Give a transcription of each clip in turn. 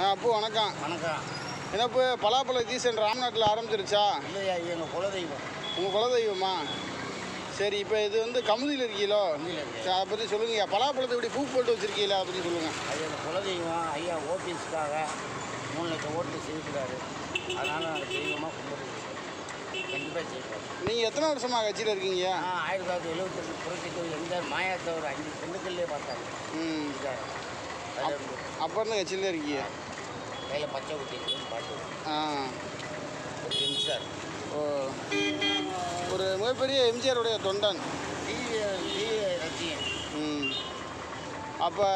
ஆ அப்பு வணக்கம். வணக்கம். என்ன இப்போ பலாப்பழ சீசன் ராம்நாட்டில் ஆரம்பிச்சிருச்சா? இல்லையா இது எங்கள் குலதெய்வம். உங்கள் குலதெய்வமா? சரி இப்போ இது வந்து கமுதியில் இருக்கீங்களோ. சரி, அதை பற்றி சொல்லுங்கய்யா பலாப்பழத்தை இப்படி பூ போட்டு வச்சிருக்கீங்களா? அதை பற்றி சொல்லுங்கள் அது எங்கள் குலதெய்வம். ஐயா ஓபிஎஸ்க்காக மூணு லட்சம் ஓட்டு செய்திருக்கிறாரு அதனால் நாங்கள் தெய்வமாக கும்பிடுறோம். கண்டிப்பாக செய்வோம். நீங்கள் எத்தனை வருஷமாக கட்சியில் இருக்கீங்க? ஆயிரத்தி தொள்ளாயிரத்தி எழுபத்தெட்டு புரட்சிக்கு எந்த மாயாத்தவர் அஞ்சு திண்டுக்கல்லே பார்த்தாங்க ம். இருக்காரு அப்போ இருந்து கட்சியில் இருக்கீங்க? கையில் பச்சை குட்டி பாட்டு. ஆ. ஒரு சென்சார் ஓ. ஒரு மிகப்பெரிய எம்ஜிஆருடைய தொண்டன். ம். அப்போ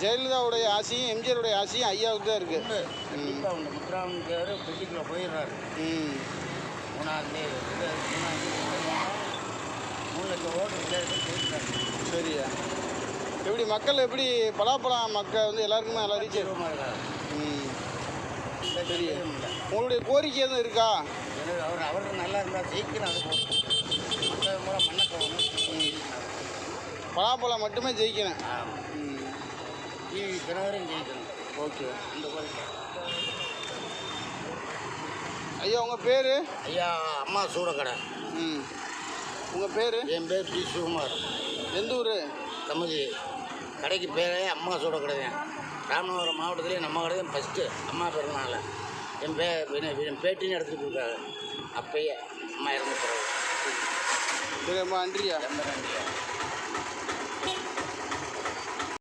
ஜெயலலிதாவுடைய ஆசையும் எம்ஜிஆருடைய ஆசையும் ஐயாவுக்கு தான் இருக்குது கண்டிப்பாக உண்டு. முத்துராமன் பெட்டிக்குள்ளே போயிடுறாரு. ம். மூணாவது தேதி இது மூணாவது தேதி மூணு லட்சம் ஓட்டு சரியா. எப்படி மக்கள் எப்படி பலாப்பழம் மக்கள் வந்து எல்லாருக்குமே நல்லா ரீச் ம். சரி. உங்களுடைய கோரிக்கை எதுவும் இருக்கா? அவர் அவருக்கு நல்லா இருந்தால் ஜெயிக்கணும் அது பலாப்பழம் மட்டுமே ஜெயிக்கணும். டிவி தினவரையும் ஜெயிக்கணும். ஓகே. இந்த கோரிக்கை. ஐயா உங்கள் பேர்? ஐயா அம்மா சூடக்கடை ம். உங்கள் பேர்? என் பேர் பி. சுகுமார் எந்த ஊர்? தம்பதி கடைக்கு பேரே அம்மா சூடக்கடை தான் ராமநாதபுரம் மாவட்டத்திலே நம்ம கடை தான் ஃபஸ்ட்டு அம்மா பிறந்தனால என் பே என் பேட்டின்னு எடுத்துகிட்டு இருக்காங்க அப்பயே அம்மா இறந்து பிறகு சரி அம்மா நன்றியா? ரொம்ப நன்றியா?